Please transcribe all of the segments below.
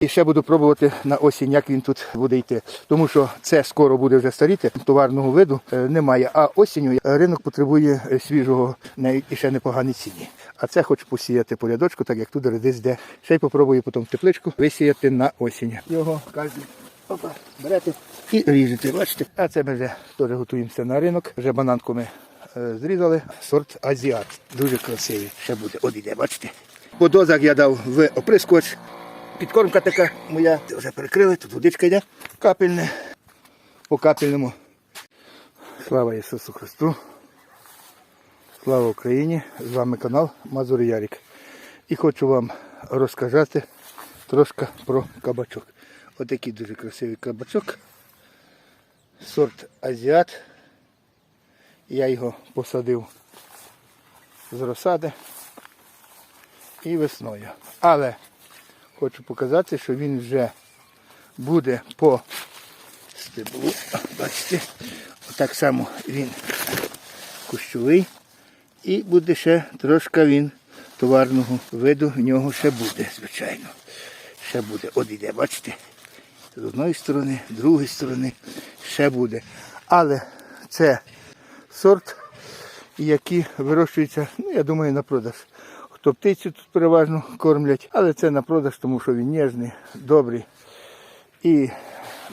І ще буду пробувати на осінь, як він тут буде йти. Тому що це скоро буде вже старіти, товарного виду е, немає. А осінню ринок потребує свіжого і ще непоганій ціні. А це хочу посіяти по рядочку, так як тут редис де. Ще й попробую потім тепличку висіяти на осінь. Його кожен опа, берете і ріжете. Бачите? А це ми вже теж готуємося на ринок. Вже бананку ми е, зрізали. Сорт азіат. Дуже красивий. Ще буде. От іде, бачите? По дозах я дав в оприскувач. Підкормка така моя. Вже перекрили, тут водичка йде. Капельне. По капельному. Слава Ісусу Христу. Слава Україні! З вами канал Мазур Ярік. І хочу вам розказати трошки про кабачок. Отакий дуже красивий кабачок. Сорт Азіат. Я його посадив з розсади і весною. Але хочу показати, що він вже буде по стеблу. Бачите, отак само він кущовий. І буде ще трошки він товарного виду в нього ще буде, звичайно. Ще буде. От іде, бачите? З одної сторони, з другої сторони ще буде. Але це сорт, який вирощується, ну, я думаю, на продаж. Хто птицю тут переважно кормлять, але це на продаж, тому що він ніжний, добрий. І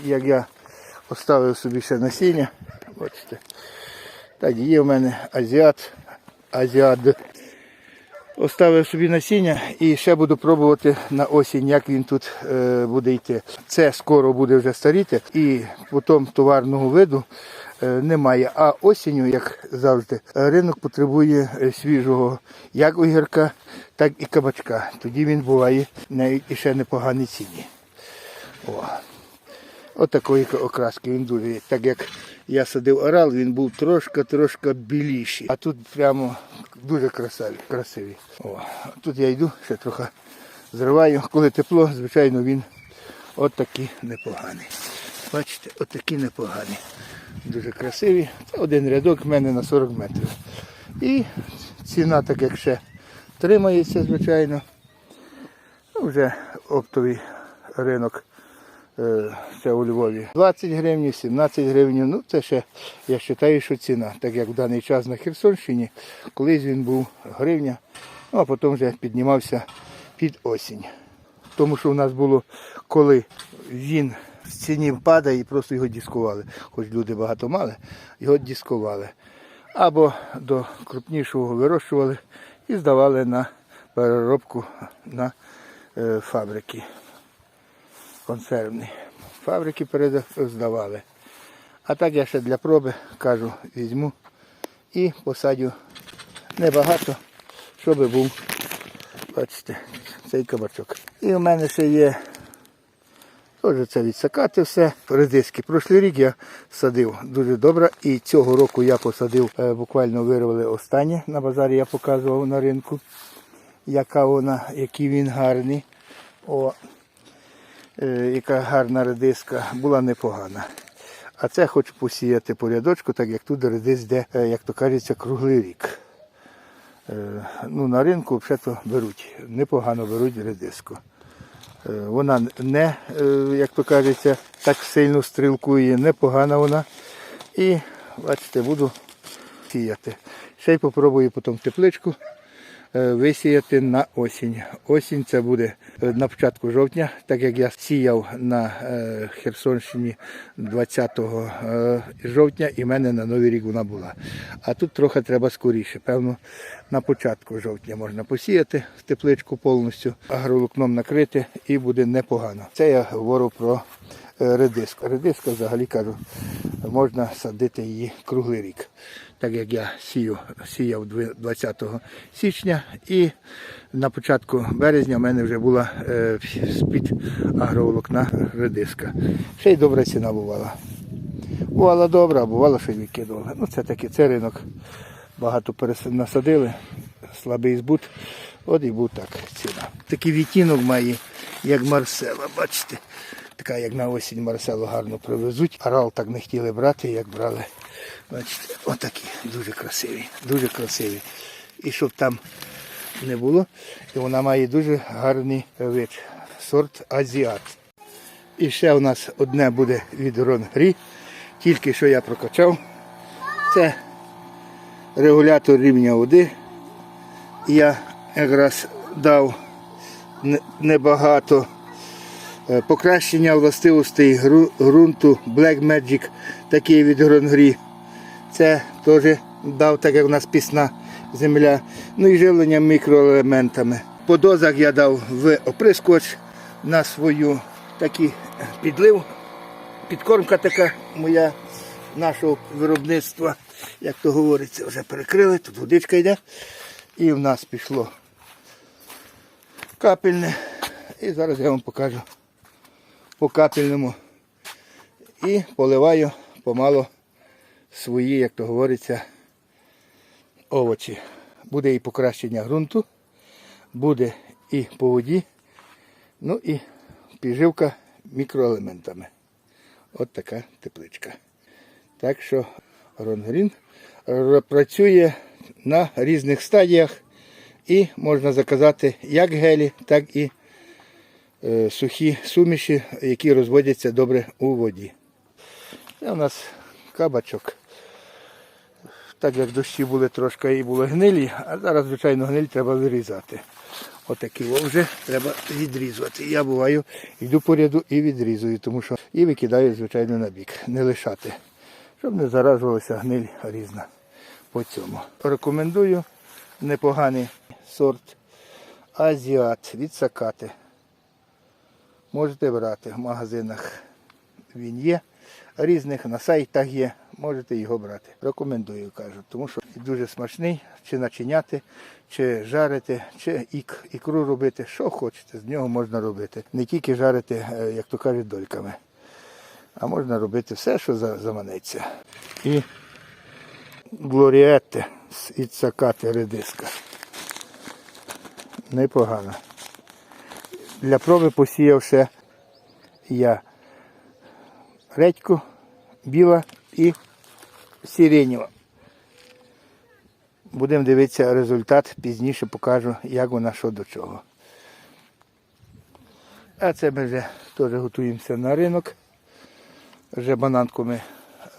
як я поставив собі ще насіння, бачите, так є в мене азіат, азіат. Оставив собі насіння і ще буду пробувати на осінь, як він тут е, буде йти. Це скоро буде вже старіти і потім товарного виду немає. А осінню, як завжди, ринок потребує е, свіжого як огірка, так і кабачка. Тоді він буває навіть і ще непоганій ціні. О. От такої окраски він дуже. Так як я садив орал, він був трошки-трошки біліший. А тут прямо дуже красивий. красивий. О, тут я йду, ще трохи зриваю. Коли тепло, звичайно, він от такий непоганий. Бачите, от такий непоганий. Дуже красивий. Це один рядок в мене на 40 метрів. І ціна, так як ще тримається, звичайно. Ну, Вже оптовий ринок. Це у Львові 20 гривень, 17 гривень. Ну це ще я вважаю, що ціна, так як в даний час на Херсонщині, колись він був гривня, ну а потім вже піднімався під осінь. Тому що у нас було, коли він в ціні падає і просто його дискували. Хоч люди багато мали, його дискували. Або до крупнішого вирощували і здавали на переробку на е, фабрики консервні. Фабрики переда- здавали. А так я ще для проби кажу, візьму і посадю небагато, щоб був, бачите, цей кабачок. І у мене ще є, теж це відсакати все. Редиски. Прошлий рік я садив дуже добре. І цього року я посадив, е, буквально вирвали останнє на базарі, я показував на ринку, яка вона, який він гарний. О, е, яка гарна редиска, була непогана. А це хочу посіяти по рядочку, так як тут редис йде, е, як то кажеться, круглий рік. Е, Ну, на ринку взагалі беруть, непогано беруть редиску. Е, Вона не, е, як то кажеться, так сильно стрілкує, непогана вона. І, бачите, буду сіяти. Ще й попробую потім тепличку висіяти на осінь. Осінь це буде е, на початку жовтня, так як я сіяв на е, Херсонщині 20 е, жовтня і в мене на Новий рік вона була. А тут трохи треба скоріше. Певно, на початку жовтня можна посіяти в тепличку повністю, агроволокном накрити і буде непогано. Це я говорю про е, редиску. Редиска взагалі кажу, можна садити її круглий рік. Так як я сію, сіяв 20 січня і на початку березня в мене вже була е, з-під агроволокна редиска. Ще й добра ціна бувала. Бувала добра, а бувало, що й викидували. Ну це таки, це ринок. Багато насадили, слабий збут. От і був так ціна. Такий відтінок має, як Марсела, бачите. Така, як на осінь Марселу гарно привезуть. Арал так не хотіли брати, як брали. Бачите, отакі, дуже красиві, дуже красиві. І щоб там не було, і вона має дуже гарний вид. сорт Азіат. І ще у нас одне буде від Ронгрі. Тільки що я прокачав. Це регулятор рівня води. Я якраз дав небагато е, покращення властивостей гру- ґрунту Black Magic, такий від Гронгрі. Це теж дав, так як у нас пісна земля. Ну і живлення мікроелементами. По дозах я дав в оприскувач на свою такий підлив. Підкормка така моя нашого виробництва, як то говориться, вже перекрили, тут водичка йде. І в нас пішло капельне. І зараз я вам покажу по капельному. І поливаю помало свої, як то говориться, овочі. Буде і покращення ґрунту, буде і по воді, ну і підживка мікроелементами. От така тепличка. Так що Ронгрін працює на різних стадіях і можна заказати як гелі, так і е, сухі суміші, які розводяться добре у воді. Це у нас кабачок. Так як дощі були трошки і були гнилі, а зараз, звичайно, гниль треба вирізати. Отакі вже треба відрізувати. Я буваю, йду по ряду і відрізую, тому що і викидаю, звичайно, на бік, не лишати, щоб не заражувалася гниль різна по цьому. Рекомендую непоганий сорт Азіат від Сакати. Можете брати в магазинах. Він є. Різних на сайтах є. Можете його брати. Рекомендую, кажу, тому що дуже смачний, чи начиняти, чи жарити, чи ік, ікру робити. Що хочете, з нього можна робити. Не тільки жарити, е, як то кажуть, дольками. А можна робити все, що заманеться. І глоріетте з іцакати редиска. Непогано. Для проби посіяв ще я редьку, біла і сиренєва. Будемо дивитися результат, пізніше покажу, як вона що до чого. А це ми вже теж готуємося на ринок. Вже бананку ми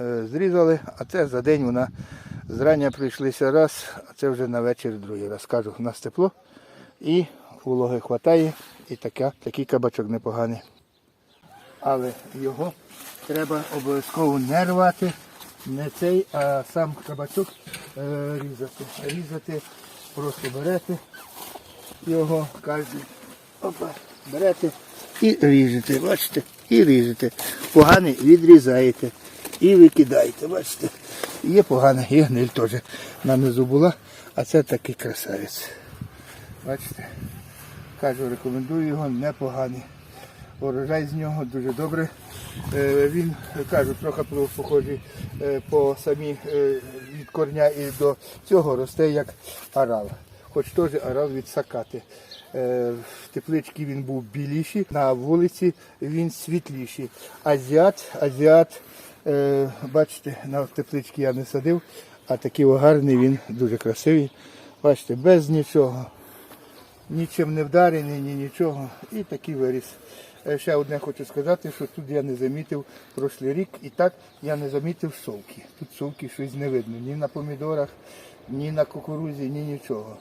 е, зрізали, а це за день вона зрання прийшлися раз, а це вже на вечір другий раз. Кажу, у нас тепло і вологи вистачає, і така, такий кабачок непоганий. Але його треба обов'язково не рвати, не цей, а сам кабачок е, різати. Різати, просто берете його, кожен, опа, берете і ріжете, бачите, і ріжете. Поганий відрізаєте і викидаєте, бачите. Є погана, є гниль теж на низу була, а це такий красавець. Бачите? Кажу, рекомендую його, непоганий. Урожай з нього дуже добре. Е, Він, кажу, трохи похожий е, по самі е, від корня і до цього росте як арал. Хоч теж арал від сакати. В тепличці він був біліший, на вулиці він світліший. Азіат, азіат, бачите, на тепличці я не садив, а такий гарний він дуже красивий. Бачите, без нічого нічим не вдарений, ні нічого. І такий виріс. Е, Ще одне хочу сказати, що тут я не замітив прошлий рік, і так я не замітив совки. Тут совки щось не видно. Ні на помідорах, ні на кукурузі, ні нічого.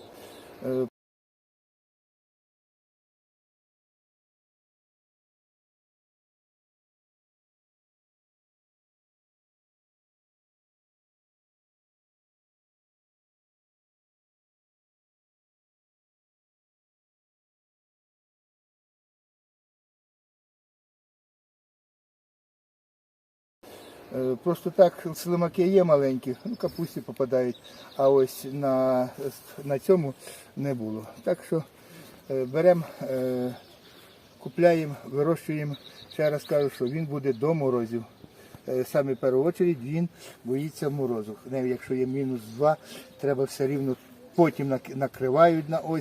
Просто так слимаки є маленькі, ну капусті попадають, а ось на, на цьому не було. Так що беремо, купляємо, вирощуємо. Ще раз кажу, що він буде до морозів. Е, Саме першу чергу він боїться морозу. Якщо є мінус 2, треба все рівно потім накривають на ось.